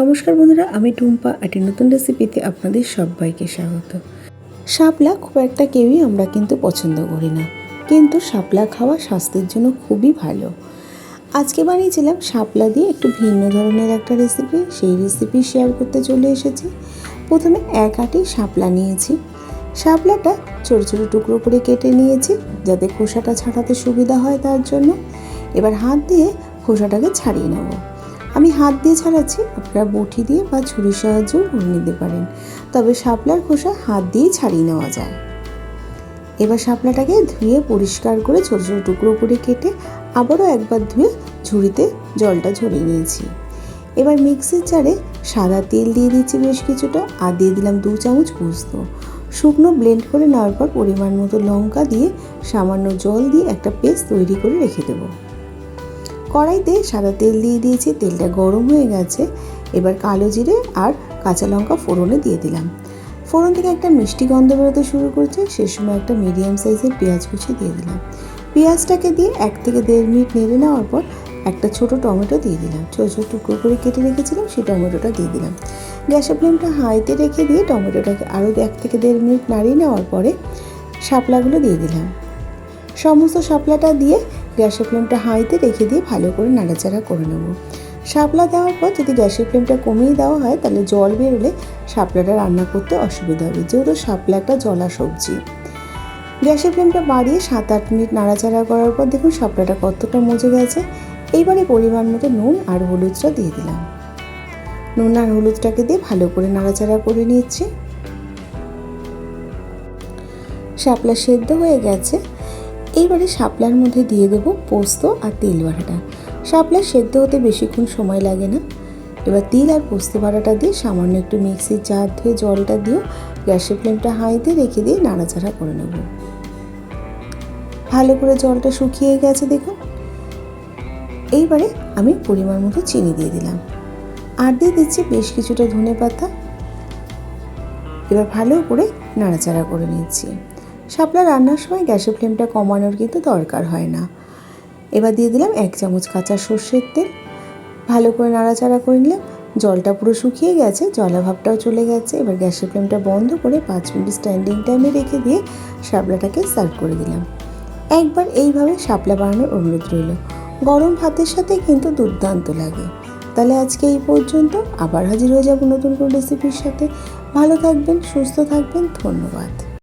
নমস্কার বন্ধুরা, আমি টুম্পা, একটি নতুন রেসিপিতে আপনাদের সবাইকে স্বাগত। শাপলা খুব একটা কেউই আমরা কিন্তু পছন্দ করি না, কিন্তু শাপলা খাওয়া স্বাস্থ্যের জন্য খুবই ভালো। আজকে বানিয়েছিলাম শাপলা দিয়ে একটু ভিন্ন ধরনের একটা রেসিপি সেই রেসিপি শেয়ার করতে চলে এসেছি। প্রথমে এক আটি শাপলা নিয়েছি। শাপলাটা ছোটো ছোটো টুকরো করে কেটে নিয়েছি, যাতে খোসাটা ছাড়াতে সুবিধা হয় তার জন্য। এবার হাত দিয়ে খোসাটাকে ছাড়িয়ে নেব। আমি হাত দিয়ে ছাড়াচ্ছি, আপনারা বটি দিয়ে বা ছুরির সাহায্যেও করে নিতে পারেন। তবে শাপলার খোসা হাত দিয়েই ছাড়িয়ে নেওয়া যায়। এবার শাপলাটাকে ধুয়ে পরিষ্কার করে ছোটো ছোটো টুকরো করে কেটে আবারও একবার ধুয়ে ঝুড়িতে জলটা ঝরিয়ে নিয়েছি। এবার মিক্সির জারে সাদা তেল দিয়ে দিচ্ছি বেশ কিছুটা আর দিয়ে দিলাম দু চামচ পোস্ত শুকনো ব্লেন্ড করে নেওয়ার পর পরিমাণ মতো লঙ্কা দিয়ে সামান্য জল দিয়ে একটা পেস্ট তৈরি করে রেখে দেবো। কড়াইতে সাদা তেল দিয়ে দিয়েছি, তেলটা গরম হয়ে গেছে। এবার কালো জিরে আর কাঁচা লঙ্কা ফোড়নে দিয়ে দিলাম। ফোড়ন থেকে একটা মিষ্টি গন্ধ বেরোতে শুরু করছে, সে সময় একটা মিডিয়াম সাইজের পেঁয়াজ কুচি দিয়ে দিলাম। পেঁয়াজটাকে দিয়ে এক থেকে দেড় মিনিট নেড়ে নেওয়ার পর একটা ছোট টমেটো দিয়ে দিলাম। ছোটো ছোটো টুকরো করে কেটে রেখেছিলাম, সেই টমেটোটা দিয়ে দিলাম। গ্যাসের ফ্লেমটা হাইতে রেখে দিয়ে টমেটোটাকে আরও এক থেকে দেড় মিনিট নাড়িয়ে নেওয়ার পরে শাপলাগুলো দিয়ে দিলাম। সমস্ত শাপলাটা দিয়ে গ্যাসের ফ্লেমটা হাইতে রেখে দিয়ে ভালো করে নাড়াচাড়া করে নেব। শাপলা দেওয়ার পর যদি গ্যাসের ফ্লেমটা কমিয়ে দেওয়া হয়, তাহলে জল বেরোলে শাপলাটা রান্না করতে অসুবিধা হবে, যেহেতু শাপলা একটা জলা সবজি। গ্যাসের ফ্লেমটা বাড়িয়ে সাত আট মিনিট নাড়াচাড়া করার পর দেখুন শাপলাটা কতটা মজে গেছে। এইবারে পরিমাণ মতো নুন আর হলুদটা দিয়ে দিলাম। নুন আর হলুদটাকে দিয়ে ভালো করে নাড়াচাড়া করে নিচ্ছি। শাপলা সেদ্ধ হয়ে গেছে। এইবারে শাপলার মধ্যে দিয়ে দেবো পোস্ত আর তেল বাটাটা। শাপলা সেদ্ধ হতে বেশিক্ষণ সময় লাগে না। এবার তিল আর পোস্ত বাটাটা দিয়ে সামান্য একটু মিক্সির জার ধুয়ে জলটা দিয়েও গ্যাসের ফ্লেমটা হাইতে রেখে দিয়ে নাড়াচাড়া করে নেব। ভালো করে জলটা শুকিয়ে গেছে দেখুন। এইবারে আমি পরিমাণ মতো চিনি দিয়ে দিলাম। আর দিয়ে দিচ্ছি বেশ কিছুটা ধনে পাতা এবার ভালো করে নাড়াচাড়া করে নিচ্ছি। শাপলা রান্নার সময় গ্যাসের ফ্লেমটা কমানোর কিন্তু দরকার হয় না। এবার দিয়ে দিলাম এক চামচ কাঁচা সর্ষের তেল। ভালো করে নাড়াচাড়া করে নিলাম। জলটা পুরো শুকিয়ে গেছে, জলাভাবটাও চলে গেছে। এবার গ্যাসের ফ্লেমটা বন্ধ করে পাঁচ মিনিট স্ট্যান্ডিং টাইমে রেখে দিয়ে শাপলাটাকে সার্ভ করে দিলাম। একবার এইভাবে শাপলা বানানোর অনুরোধ রইল। গরম ভাতের সাথে কিন্তু দুর্দান্ত লাগে। তাহলে আজকে এই পর্যন্ত। আবার হাজির হয়ে যাব নতুন কোনো রেসিপির সাথে। ভালো থাকবেন, সুস্থ থাকবেন। ধন্যবাদ।